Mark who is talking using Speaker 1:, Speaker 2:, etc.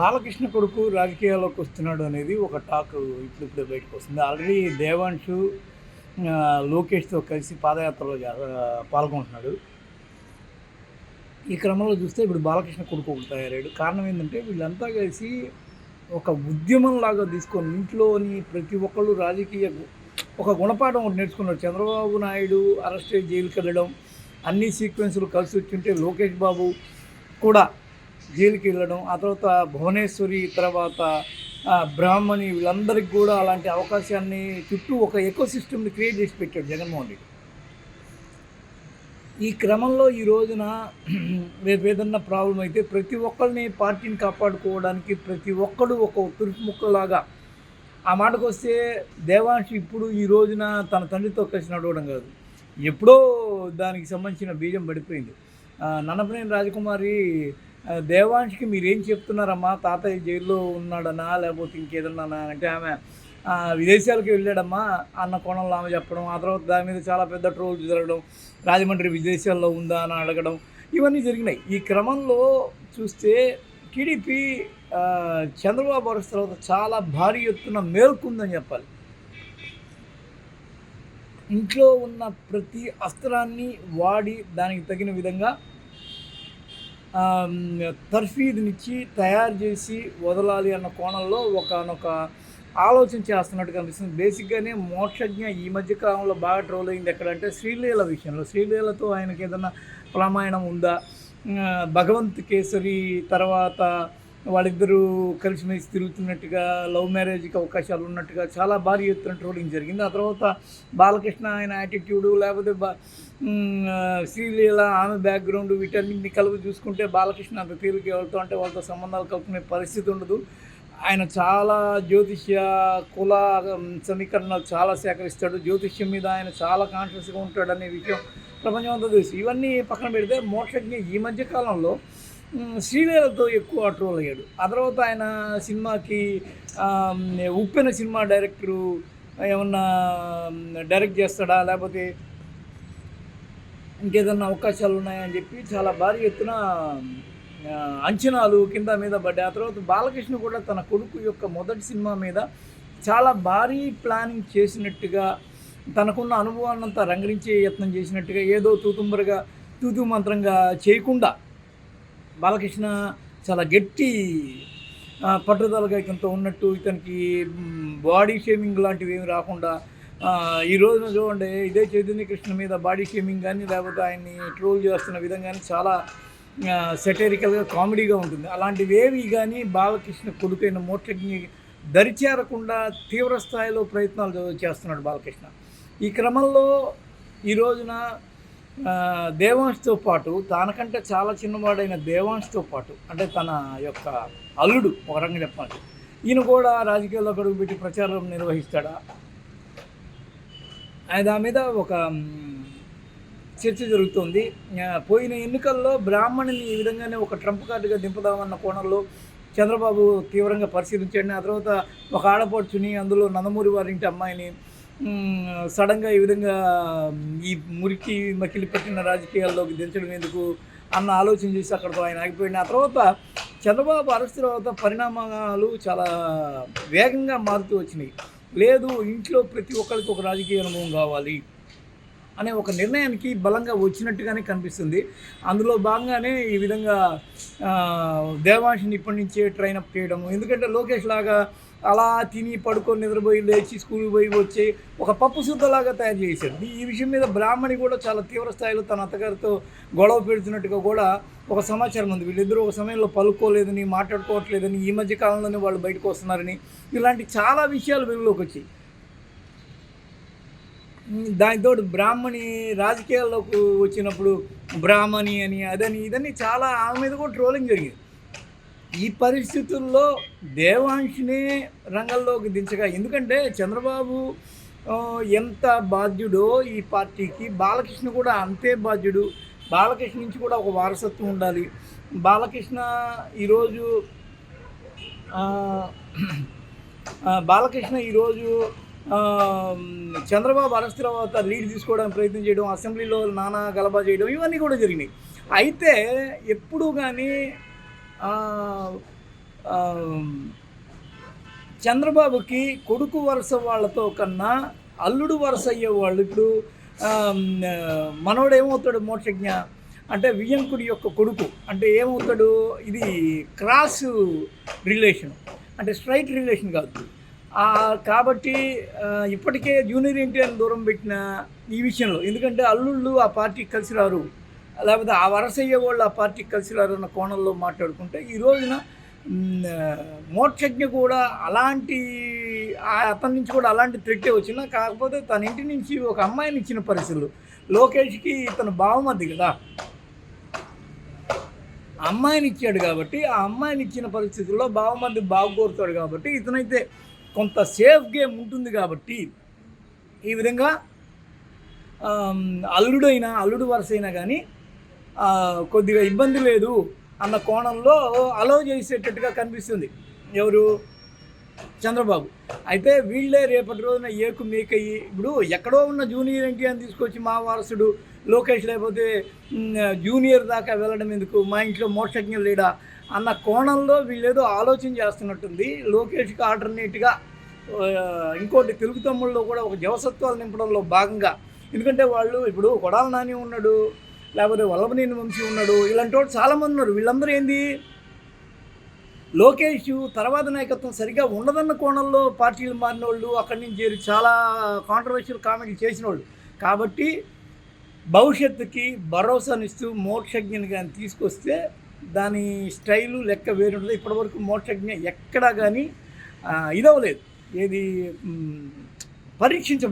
Speaker 1: బాలకృష్ణ కొడుకు రాజకీయాల్లోకి వస్తున్నాడు అనేది ఒక టాక్ ఇప్పుడిప్పుడే బయటకు వస్తుంది. ఆల్రెడీ దేవాంశు లోకేష్తో కలిసి పాదయాత్రలో పాల్గొంటున్నాడు. ఈ క్రమంలో చూస్తే ఇప్పుడు బాలకృష్ణ కొడుకు ఒకటి తయారయ్యాడు. కారణం ఏంటంటే వీళ్ళంతా కలిసి ఒక ఉద్యమంలాగా తీసుకొని ఇంట్లోని ప్రతి ఒక్కళ్ళు రాజకీయ ఒక గుణపాఠం ఒకటి నేర్చుకున్నారు. చంద్రబాబు నాయుడు అరెస్ట్ అయ్యి జైలుకి వెళ్ళడం అన్ని సీక్వెన్సులు కలిసి వచ్చింటే లోకేష్ బాబు కూడా జైలుకి వెళ్ళడం ఆ తర్వాత భువనేశ్వరి తర్వాత బ్రాహ్మణి వీళ్ళందరికీ కూడా అలాంటి అవకాశాన్ని చుట్టూ ఒక ఎకో సిస్టమ్ని క్రియేట్ చేసి పెట్టాడు జగన్మోహన్ రెడ్డి. ఈ క్రమంలో ఈ రోజున రేపు ఏదన్నా ప్రాబ్లం అయితే ప్రతి ఒక్కరిని పార్టీని కాపాడుకోవడానికి ప్రతి ఒక్కడు ఒక తురుపు ముక్కలాగా. ఆ మాటకు వస్తే దేవాంశి ఇప్పుడు ఈ రోజున తన తండ్రితో కలిసి నడవడం కాదు. ఎప్పుడో దానికి సంబంధించిన బీజం పడిపోయింది. నన్నపనేని రాజకుమారి దేవాంష్కి మీరేం చెప్తున్నారమ్మా? తాతయ్య జైల్లో ఉన్నాడనా? లేకపోతే ఇంకేదన్నా అంటే ఆమె విదేశాలకు వెళ్ళాడమ్మా. అన్న కోణంలో ఆమె చెప్పడం ఆ తర్వాత దాని మీద చాలా పెద్ద ట్రోల్ జరగడం రాజమండ్రి విదేశాల్లో ఉందా అని అడగడం ఇవన్నీ జరిగినాయి. ఈ క్రమంలో చూస్తే టీడీపీ చంద్రబాబు అరెస్ట్ తర్వాత చాలా భారీ ఎత్తున మేల్కొందని చెప్పాలి. ఇంట్లో ఉన్న ప్రతి అస్త్రాన్ని వాడి దానికి తగిన విధంగా తర్ఫీదునిచ్చి తయారు చేసి వదలాలి అన్న కోణంలో ఒకనొక ఆలోచన చేస్తున్నట్టు కనిపిస్తుంది బేసిక్గానే మోక్షజ్ఞ ఈ మధ్య కాలంలో బాగా ట్రోల్ అయింది ఎక్కడంటే శ్రీలీల విషయంలో. శ్రీలీలతో ఆయనకి ఏదైనా ప్రమాణం ఉందా భగవంత్ కేసరి తర్వాత వాళ్ళిద్దరూ కలిసిమెలిసి తిరుగుతున్నట్టుగా లవ్ మ్యారేజ్కి అవకాశాలు ఉన్నట్టుగా చాలా భారీ ఎత్తున ట్రోలింగ్ జరిగింది. ఆ తర్వాత బాలకృష్ణ ఆయన యాటిట్యూడు లేకపోతే బా శ్రీలీల ఆమె బ్యాక్గ్రౌండ్ వీటన్నింటిని కలిపి చూసుకుంటే బాలకృష్ణ అంత తీరుకి వెళ్తూ అంటే వాళ్ళతో సంబంధాలు కలుపుకునే పరిస్థితి ఉండదు. ఆయన చాలా జ్యోతిష్య కుల సమీకరణాలు చాలా సేకరిస్తాడు. జ్యోతిష్యం మీద ఆయన చాలా కాన్షియస్గా ఉంటాడు అనే విషయం ప్రపంచం అంతా తెలుసు. ఇవన్నీ పక్కన పెడితే మోక్షజ్ఞ ఈ మధ్య కాలంలో శ్రీలీలతో ఎక్కువ ట్రోల్ అయ్యాడు ఆ తర్వాత ఆయన సినిమాకి ఉప్పెన సినిమా డైరెక్టరు ఏమన్నా డైరెక్ట్ చేస్తాడా? లేకపోతే ఇంకేదన్నా అవకాశాలు ఉన్నాయని చెప్పి చాలా భారీ ఎత్తున అంచనాలు కింద మీద పడ్డాయి. ఆ తర్వాత బాలకృష్ణ కూడా తన కొడుకు యొక్క మొదటి సినిమా మీద చాలా భారీ ప్లానింగ్ చేసినట్టుగా తనకున్న అనుభవాన్నంతా రంగరించే యత్నం చేసినట్టుగా ఏదో తూతుంబరగా తూతు మంత్రంగా చేయకుండా బాలకృష్ణ చాలా గట్టి పట్టుదలగా ఇతనితో ఉన్నట్టు ఇతనికి బాడీ షేమింగ్ లాంటివి ఏమి రాకుండా ఈ రోజున చూడండి ఇదే చైతన్య కృష్ణ మీద బాడీ షేమింగ్ కానీ లేకపోతే ఆయన్ని ట్రోల్ చేస్తున్న విధంగా చాలా సెటరికల్గా కామెడీగా ఉంటుంది. అలాంటివి ఏవి కానీ బాలకృష్ణ కొడుకైన మోక్షజ్ఞి దరిచేరకుండా తీవ్ర స్థాయిలో ప్రయత్నాలు చేస్తున్నాడు బాలకృష్ణ. ఈ క్రమంలో ఈ రోజున ఆ, దేవాంష్తో పాటు తనకంటే చాలా చిన్నవాడైన దేవాంష్తో పాటు అంటే తన యొక్క అల్లుడు ఒక రకంగా చెప్పాలి. ఈయన కూడా రాజకీయాల్లో అడుగుపెట్టి ప్రచారం నిర్వహిస్తాడా? ఆయన దాని మీద ఒక చర్చ జరుగుతుంది. పోయిన ఎన్నికల్లో బ్రాహ్మణుని ఈ విధంగానే ఒక ట్రంప్ కార్డుగా దింపుదామన్న కోణంలో చంద్రబాబు తీవ్రంగా పరిశీలించండి. ఆ తర్వాత ఒక ఆడపడుచుని అందులో నందమూరి వారింటి అమ్మాయిని సడన్గా ఈ విధంగా ఈ మురికి మకిలి పెట్టిన రాజకీయాల్లోకి దించడం ఎందుకు అన్న ఆలోచన చేసి అక్కడితో ఆయన ఆగిపోయింది. ఆ తర్వాత చంద్రబాబు అరెస్ట్ తర్వాత పరిణామాలు చాలా వేగంగా మారుతూ వచ్చినాయి. లేదు ఇంట్లో ప్రతి ఒక్కరికి ఒక రాజకీయ అనుభవం కావాలి అనే ఒక నిర్ణయానికి బలంగా వచ్చినట్టుగానే కనిపిస్తుంది. అందులో భాగంగానే ఈ విధంగా దేవాంశిని ఇప్పటి నుంచే ట్రైన్ అప్ చేయడం ఎందుకంటే లోకేష్ లాగా అలా తిని పడుకొని నిద్రపోయి లేచి స్కూల్కి పోయి వచ్చి ఒక పప్పు శుద్ధలాగా తయారు చేశారు. ఈ- ఈ విషయం మీద బ్రాహ్మణి కూడా చాలా తీవ్ర స్థాయిలో తన అత్తగారితో గొడవ పెడుతున్నట్టుగా కూడా ఒక సమాచారం ఉంది. వీళ్ళిద్దరూ ఒక సమయంలో పలుకోలేదని మాట్లాడుకోవట్లేదని ఈ మధ్య కాలంలోనే వాళ్ళు బయటకు వస్తున్నారని ఇలాంటి చాలా విషయాలు వెలుగులోకి వచ్చాయి. దానితో బ్రాహ్మణి రాజకీయాల్లోకి వచ్చినప్పుడు బ్రాహ్మణి అని అదని ఇదని చాలా ఆమె మీద కూడా ట్రోలింగ్ జరిగింది. ఈ పరిస్థితుల్లో దేవాంశిని రంగంలోకి దించగా ఎందుకంటే చంద్రబాబు ఎంత బాధ్యుడో ఈ పార్టీకి బాలకృష్ణ కూడా అంతే బాధ్యుడు. బాలకృష్ణ నుంచి కూడా ఒక వారసత్వం ఉండాలి. బాలకృష్ణ ఈరోజు బాలకృష్ణ ఈరోజు చంద్రబాబు అరెస్ట్ తర్వాత లీడ్ తీసుకోవడానికి ప్రయత్నం చేయడం అసెంబ్లీలో నానా గలబా చేయడం ఇవన్నీ కూడా జరిగినాయి. అయితే ఎప్పుడు కానీ చంద్రబాబుకి కొడుకు వరుస వాళ్ళతో కన్నా అల్లుడు వరుస అయ్యే వాళ్ళు ఇప్పుడు మనోడు ఏమవుతాడు మోక్షజ్ఞ? అంటే వియంకుడి యొక్క కొడుకు. అంటే ఏమవుతాడు? ఇది క్రాస్ రిలేషన్. అంటే స్ట్రైట్ రిలేషన్ కాదు. కాబట్టి ఇప్పటికే జూనియర్ ఎన్టీఆర్ దూరం పెట్టిన ఈ విషయంలో. ఎందుకంటే అల్లుళ్ళు ఆ పార్టీకి కలిసి రారు. లేకపోతే ఆ వరస అయ్యేవాళ్ళు ఆ పార్టీ కలిసి అన్న కోణంలో మాట్లాడుకుంటే ఈ రోజున మోక్షజ్ఞ కూడా అలాంటి అతని నుంచి కూడా అలాంటి థ్రెట్టే వచ్చినా కాకపోతే తన ఇంటి నుంచి ఒక అమ్మాయిని ఇచ్చిన పరిస్థితులు. లోకేష్కి ఇతను బావమద్ది కదా. అమ్మాయిని ఇచ్చాడు కాబట్టి ఆ అమ్మాయిని ఇచ్చిన పరిస్థితుల్లో బావమంది బాగుకోరుతాడు కాబట్టి ఇతనైతే కొంత సేఫ్ గేమ్ ఉంటుంది కాబట్టి ఈ విధంగా అల్లుడైనా అల్లుడు వరుస అయినా కానీ కొద్దిగా ఇబ్బంది లేదు అన్న కోణంలో అలో చేసేటట్టుగా కనిపిస్తుంది. ఎవరు? చంద్రబాబు. అయితే వీళ్ళే రేపటి రోజున ఏకు మేకయ్యి ఇప్పుడు ఎక్కడో ఉన్న జూనియర్ ఎన్టీఆర్ని తీసుకొచ్చి మా వారసుడు లోకేష్ లేకపోతే జూనియర్ దాకా వెళ్ళడం ఎందుకు? మా ఇంట్లో మోక్షజ్ఞ లేడా? అన్న కోణంలో వీళ్ళేదో ఆలోచన చేస్తున్నట్టుంది. లోకేష్కి ఆల్టర్నేట్గా ఇంకోటి తెలుగు తమ్ముళ్ళు కూడా ఒక జవసత్వాలు నింపడంలో భాగంగా. ఎందుకంటే వాళ్ళు ఇప్పుడు కొడాల నాని ఉన్నాడు. లేకపోతే వల్లభనేని వంశీ ఉన్నాడు ఇలాంటి వాళ్ళు చాలామంది ఉన్నారు. వీళ్ళందరూ ఏంది? లోకేష్ తర్వాత నాయకత్వం సరిగా ఉండదన్న కోణంలో పార్టీలు మారిన వాళ్ళు అక్కడి నుంచి చేరి చాలా కాంట్రవర్షియల్ కామెంట్లు చేసిన వాళ్ళు కాబట్టి భవిష్యత్తుకి భరోసానిస్తూ మోక్షజ్ఞని కానీ తీసుకొస్తే దాని స్టైలు లెక్క వేరుంటుంది. ఇప్పటివరకు మోక్షజ్ఞ ఎక్కడా కానీ ఇదవలేదు ఏది పరీక్షించబడి